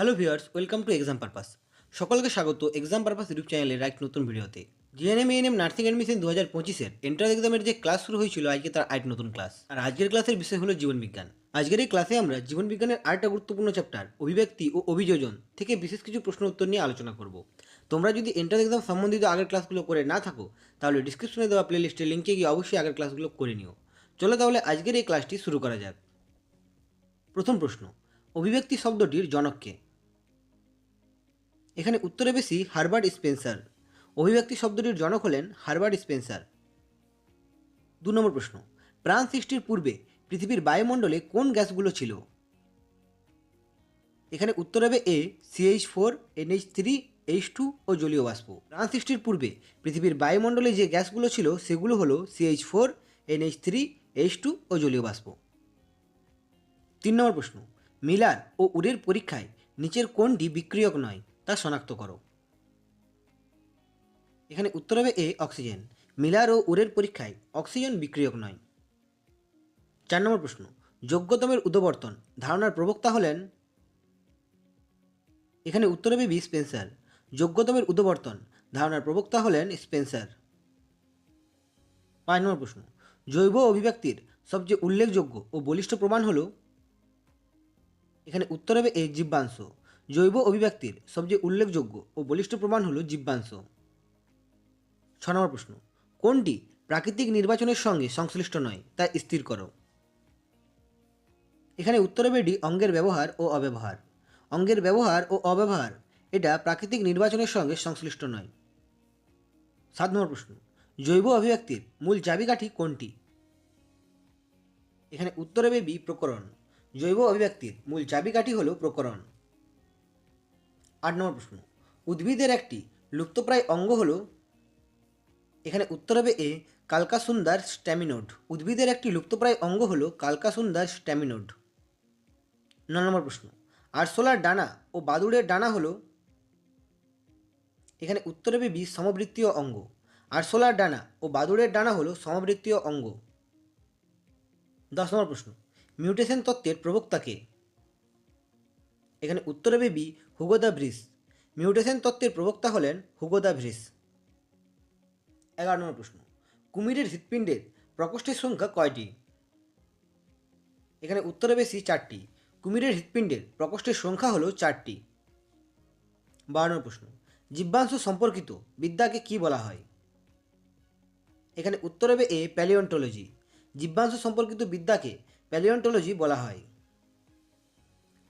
Hello viewers welcome to exam purpose সকলকে স্বাগত exam purpose YouTube চ্যানেলের এক নতুন ভিডিওতে জিএনএম এএনএম নার্সিং অ্যাডমিশন দু হাজার পঁচিশের এন্ট্রান্স এক্সামের যে ক্লাস শুরু হয়েছিল, আজকে তার আরেক নতুন ক্লাস আর আজকের ক্লাসের বিষয় হলো জীবনবিজ্ঞান আজকের এই ক্লাসে আমরা জীবনবিজ্ঞানের আরেকটা গুরুত্বপূর্ণ চ্যাপ্টার অভিব্যক্তি ও অভিযোজন থেকে বিশেষ কিছু প্রশ্ন উত্তর নিয়ে আলোচনা করব। তোমরা যদি এন্ট্রান্স এক্সাম সম্বন্ধিত আগের ক্লাসগুলো করে না থাকো, তাহলে ডিসক্রিপশনে দেওয়া প্লে প্লেলিস্টের লিঙ্কে গিয়ে অবশ্যই আগের ক্লাসগুলো করে নিও। চলো তাহলে আজকের এই ক্লাসটি শুরু করা যাক। প্রথম প্রশ্ন, অভিব্যক্তি শব্দটির জনককে এখানে উত্তরে বেশি হারবার্ট স্পেন্সার। অভিব্যক্তি শব্দটির জনক হলেন হারবার্ট স্পেন্সার। দু নম্বর প্রশ্ন, প্রাণ সৃষ্টির পূর্বে পৃথিবীর বায়ুমণ্ডলে কোন গ্যাসগুলো ছিল? এখানে উত্তর হবে A CH four NH three, H two ও জলীয় বাষ্প। প্রাণ সৃষ্টির পূর্বে পৃথিবীর বায়ুমণ্ডলে যে গ্যাসগুলো ছিল সেগুলো হলো CH four NH three, H two ও জলীয় বাষ্প। তিন নম্বর প্রশ্ন, মিলার ও উরের পরীক্ষায় নিচের কোনটি বিক্রিয়ক নয়? তা শনাক্ত করো। এখানে উত্তর হবে এ, অক্সিজেন। মিলার ও উরের পরীক্ষায় অক্সিজেন বিক্রিয়ক নয়। চার নম্বর প্রশ্ন, যোগ্যতমের উদবর্তন। ধারণার প্রবক্তা হলেন এখানে উত্তর হবে বি, স্পেন্সার। যোগ্যতমের উদবর্তন। ধারণার প্রবক্তা হলেন স্পেন্সার। পাঁচ নম্বর প্রশ্ন, জৈব অভিব্যক্তির সবচেয়ে উল্লেখযোগ্য ও বলিষ্ঠ প্রমাণ হলো? এখানে উত্তর হবে এ, জীবাংশ। জৈব অভিব্যক্তির সবচেয়ে উল্লেখযোগ্য ও বলিষ্ঠ প্রমাণ হলো জীবাংশ ছ নম্বর প্রশ্ন, কোনটি প্রাকৃতিক নির্বাচনের সঙ্গে সংশ্লিষ্ট নয়, তা স্থির করো? এখানে উত্তর হবে ডি, অঙ্গের ব্যবহার ও অব্যবহার। অঙ্গের ব্যবহার ও অব্যবহার, এটা প্রাকৃতিক নির্বাচনের সঙ্গে সংশ্লিষ্ট নয়। সাত নম্বর প্রশ্ন, জৈব অভিব্যক্তির মূল চাবিকাঠি কোনটি? এখানে উত্তর হবে বি, প্রকরণ। জৈব অভিব্যক্তির মূল চাবিকাঠি হল প্রকরণ। আট নম্বর প্রশ্ন। উদ্ভিদের একটি লুপ্তপ্রায় অঙ্গ হল, এখানে উত্তর হবে এ, কালকাসুন্দার স্ট্যামিনোড। উদ্ভিদের একটি লুপ্তপ্রায় অঙ্গ হল কালকাসুন্দার স্ট্যামিনোড। ন নম্বর প্রশ্ন আরশোলার ডানা ও বাদুড়ের ডানা হল, এখানে উত্তর হবে বি, সমবৃত্তীয় অঙ্গ। আরশোলার ডানা ও বাদুড়ের ডানা হল সমবৃত্তীয় অঙ্গ। দশ নম্বর প্রশ্ন, মিউটেশন তত্ত্বের প্রবক্তাকে এখানে উত্তরে বেবি হুগোদা ভ্রিস মিউটেশন তত্ত্বের প্রবক্তা হলেন হুগোদা ভ্রিস এগারো নম্বর প্রশ্ন। কুমিরের হৃৎপিণ্ডের প্রকোষ্ঠের সংখ্যা কয়টি? এখানে উত্তর সি চারটি। কুমিরের হৃৎপিণ্ডের প্রকোষ্ঠের সংখ্যা হলো চারটি। বারো নম্বর প্রশ্ন। জীবাংশ সম্পর্কিত বিদ্যাকে কি বলা হয়? এখানে উত্তর হবে এ প্যালিওন্টোলজি। জীবাংশ সম্পর্কিত বিদ্যাকে প্যালিওন্টোলজি বলা হয়।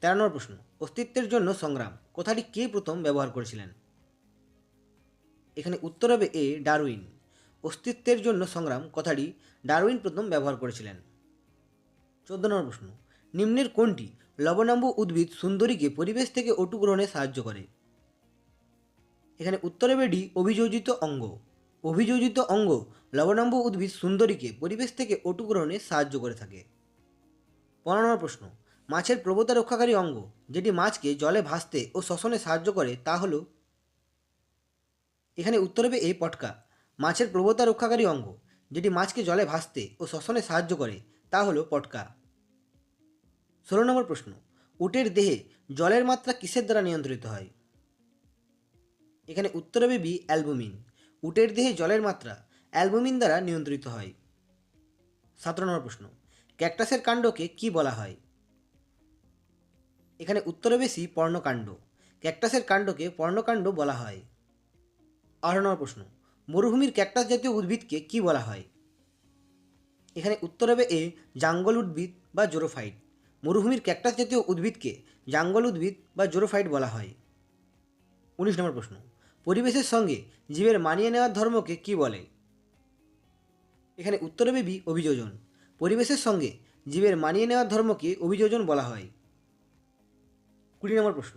তেরো নম্বর প্রশ্ন। অস্তিত্বের জন্য সংগ্রাম। কথাটি কে প্রথম ব্যবহার করেছিলেন? এখানে উত্তর হবে এ, ডারউইন। অস্তিত্বের জন্য সংগ্রাম, কথাটি ডারউইন প্রথম ব্যবহার করেছিলেন। চোদ্দ নম্বর প্রশ্ন। নিম্নের কোনটি? লবণাম্ব উদ্ভিদ সুন্দরীকে পরিবেশ থেকে অটু গ্রহণে সাহায্য করে। এখানে উত্তর হবে ডি, অভিযোজিত অঙ্গ। অভিযোজিত অঙ্গ লবণাম্ব উদ্ভিদ সুন্দরীকে পরিবেশ থেকে অটু গ্রহণে সাহায্য করে থাকে। পনেরো নম্বর প্রশ্ন। মাছের প্রবতা রক্ষাকারী অঙ্গ, যেটি মাছকে জলে ভাসতে ও শ্বসনে সাহায্য করে, তা হল এখানে উত্তর হবে এই পটকা। মাছের প্রবতা রক্ষাকারী অঙ্গ, যেটি মাছকে জলে ভাসতে ও শ্বসনে সাহায্য করে, তা হলো পটকা। ষোলো নম্বর প্রশ্ন, উটের দেহে জলের মাত্রা কিসের দ্বারা নিয়ন্ত্রিত হয়? এখানে উত্তর হবে বি, অ্যালবুমিন। উটের দেহে জলের মাত্রা অ্যালবুমিন দ্বারা নিয়ন্ত্রিত হয়। সতেরো নম্বর প্রশ্ন, ক্যাকটাসের কাণ্ডকে কি বলা হয়? এখানে উত্তরে বেশি পর্ণকাণ্ড। ক্যাকটাসের কাণ্ডকে পর্ণকাণ্ড বলা হয়। আঠারো নম্বর প্রশ্ন, মরুভূমির ক্যাকটাস জাতীয় উদ্ভিদকে কি বলা হয়? এখানে উত্তর হবে এ, জাঙ্গল উদ্ভিদ বা জোরোফাইট। মরুভূমির ক্যাকটাস জাতীয় উদ্ভিদকে জাঙ্গল উদ্ভিদ বা জোরোফাইট বলা হয়। উনিশ নম্বর প্রশ্ন, পরিবেশের সঙ্গে জীবের মানিয়ে নেওয়ার ধর্মকে কি বলে? এখানে উত্তর হবে বি, অভিযোজন। পরিবেশের সঙ্গে জীবের মানিয়ে নেওয়ার ধর্মকে অভিযোজন বলা হয়। কুড়ি নম্বর প্রশ্ন,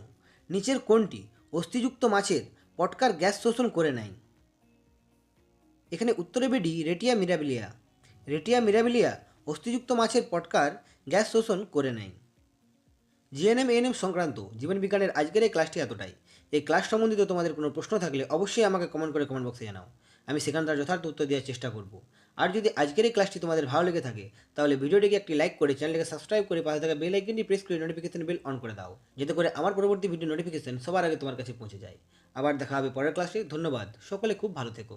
নিচের কোনটি অস্থিযুক্ত মাছের পটকার গ্যাস শোষণ করে নেয়? এখানে উত্তরে বেডি, রেটিয়া মিরাবিলিয়া। রেটিয়া মিরাবিলিয়া অস্থিযুক্ত মাছের পটকার গ্যাস শোষণ করে নেয়। জিএনএম, এএনএম সংক্রান্ত জীবনবিজ্ঞানের আজকের এই ক্লাসটি এতটাই। এই ক্লাস সম্বন্ধিত তোমাদের কোনো প্রশ্ন থাকলে অবশ্যই আমাকে কমেন্ট করে কমেন্ট বক্সে জানাও। আমি সেখানকার যথার্থ উত্তর দেওয়ার চেষ্টা করব। আর যদি আজকের এই ক্লাসটি তোমাদের ভালো লেগে থাকে, তাহলে ভিডিওটিকে একটি লাইক করে চ্যানেলটিকে সাবস্ক্রাইব করে পাশে থাকা বেল আইকনটি প্রেস করে নোটিফিকেশন বেল অন করে দাও, যাতে করে আমার পরবর্তী ভিডিও নোটিফিকেশন সবার আগে তোমার কাছে পৌঁছে যায়। আবার দেখা হবে পরের ক্লাসে ধন্যবাদ। সকলে খুব ভালো থেকো।